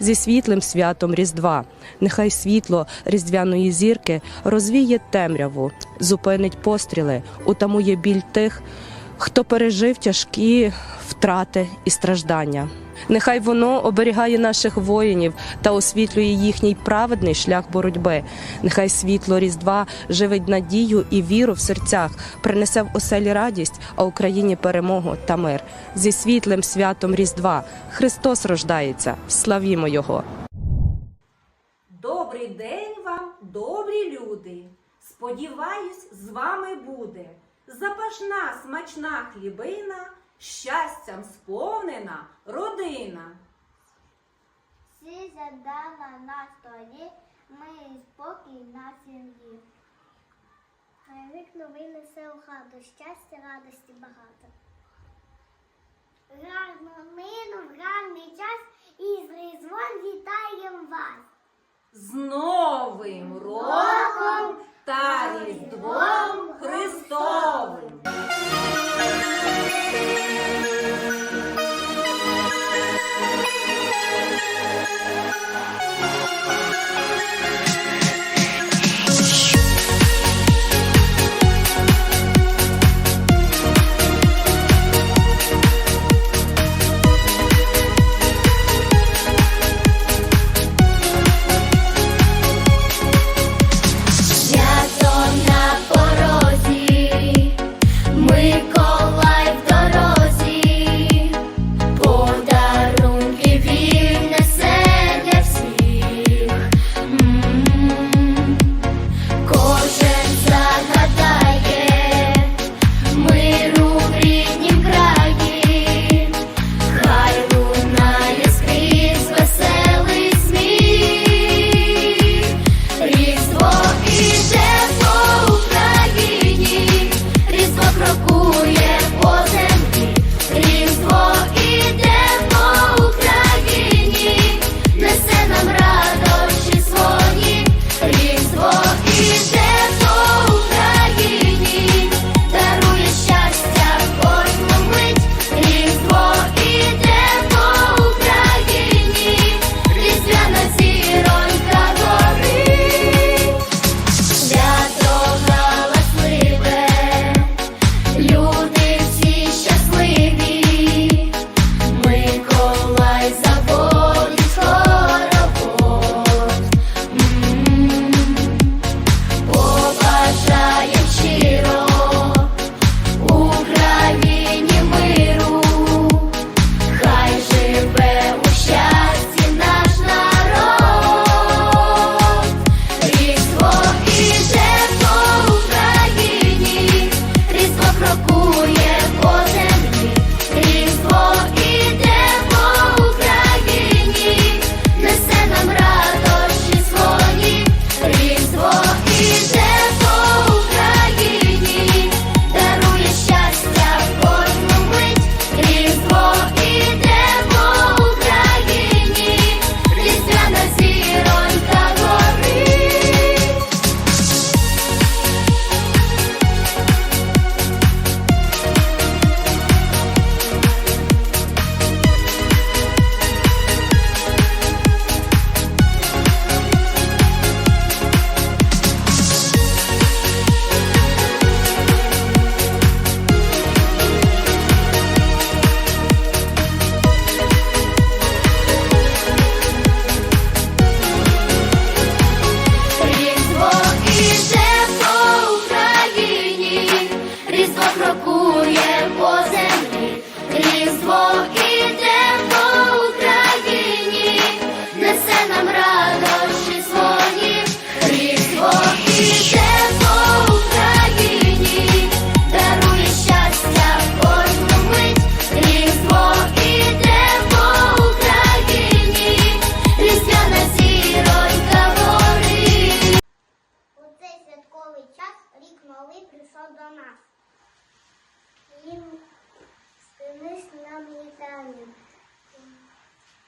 зі світлим святом Різдва. Нехай світло різдвяної зірки розвіє темряву, зупинить постріли, утамує біль тих, хто пережив тяжкі втрати і страждання. Нехай воно оберігає наших воїнів та освітлює їхній праведний шлях боротьби. Нехай світло Різдва живить надію і віру в серцях, принесе в оселі радість, а Україні перемогу та мир. Зі світлим святом Різдва Христос рождається. Славімо Його! Добрий день вам, добрі люди. Сподіваюсь, з вами буде запашна смачна хлібина, щастям сповнена родина. Всі задала на столі, ми і спокій на сім'ї. Хай рік новий несе у хату, щастя, радості багато. Гарного мину, в гарний час і з Різдвом вітаєм вас! З Новим роком та Різдвом Христовим! Нас. Їм стинись нам вітання.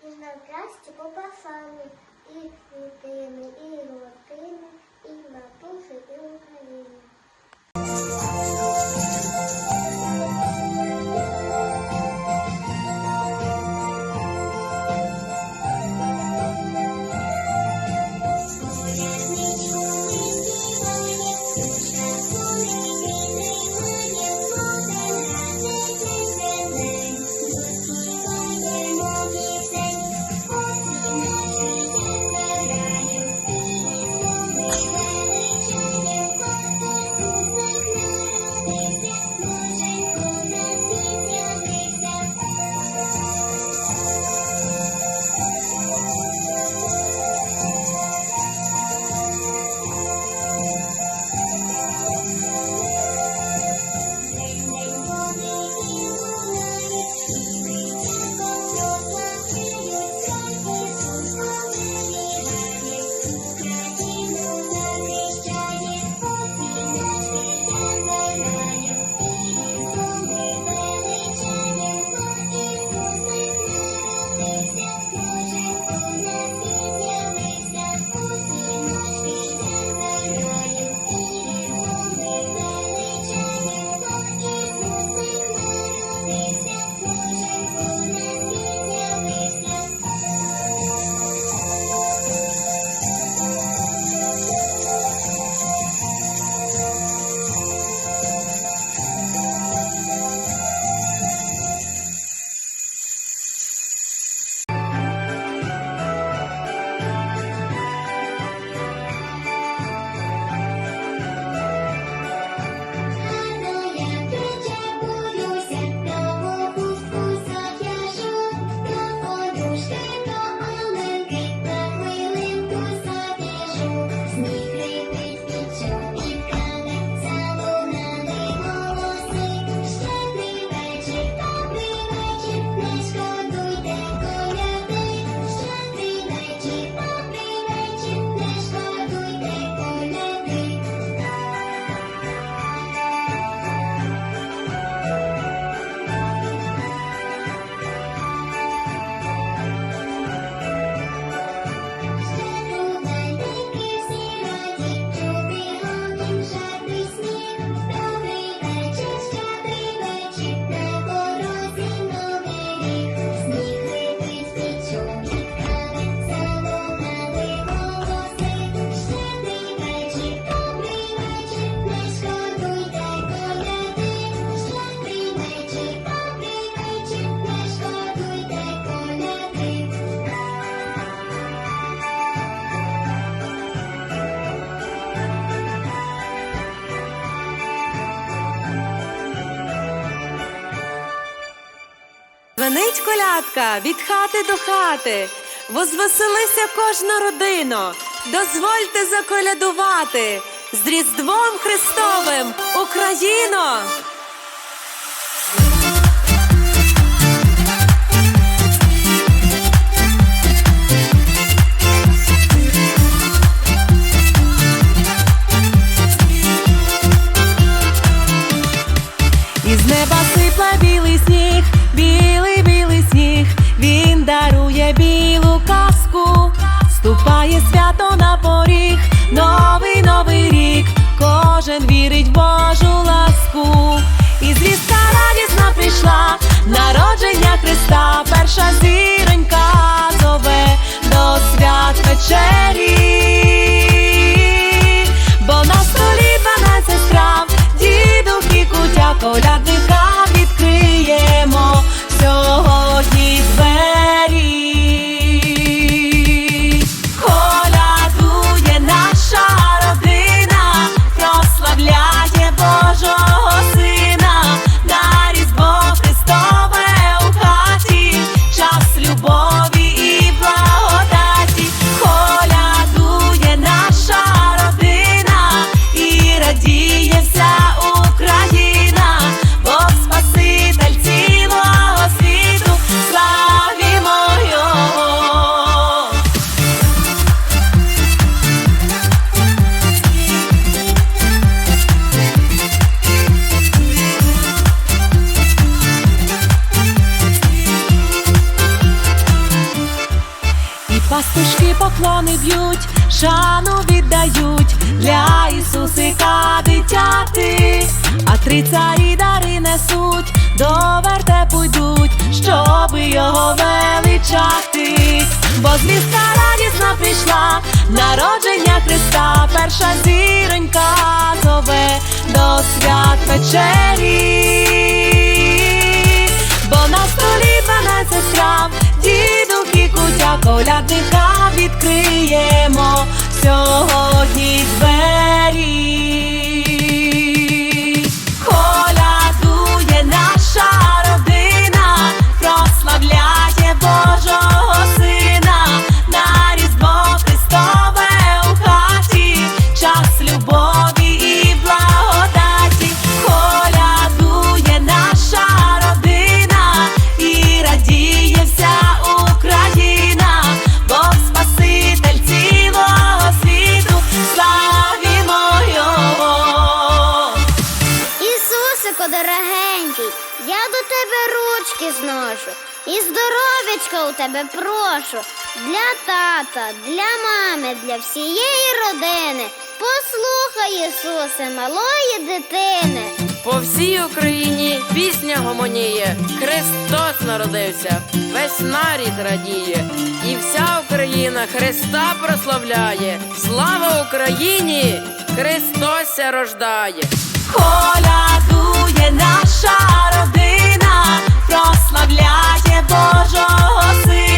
І на красті попасами, і квітини, і ротини, і матусі, і України. Загомонить колядка від хати до хати, возвеселися кожна родина, дозвольте заколядувати з Різдвом Христовим Україно! Із неба сипле білий сніг, білий білий сніг, він дарує білу казку, ступає свято на поріг, новий новий рік, кожен вірить в Божу ласку. І звістка радісна прийшла, народження Христа, перша зіронька зове до свят вечері. Пастушки поклони б'ють, шану віддають для Ісусика дитяти, а три царі дари несуть, до вертепу йдуть, щоби його величати. Бо звістка радісна прийшла, народження Христа, перша зіронька зове до свят вечері. Колядника відкриємо сьогодні двері. Колядує наша родина, прославляє ручки зношу. І здоров'ячка у тебе прошу. Для тата, для мами, для всієї родини. Послухай, Ісусе, малої дитини. По всій Україні пісня гомоніє, Христос народився, весь нарід радіє, і вся Україна Христа прославляє. Слава Україні! Христос рождає! Колядує наша родина, прославляє Божого Сина, на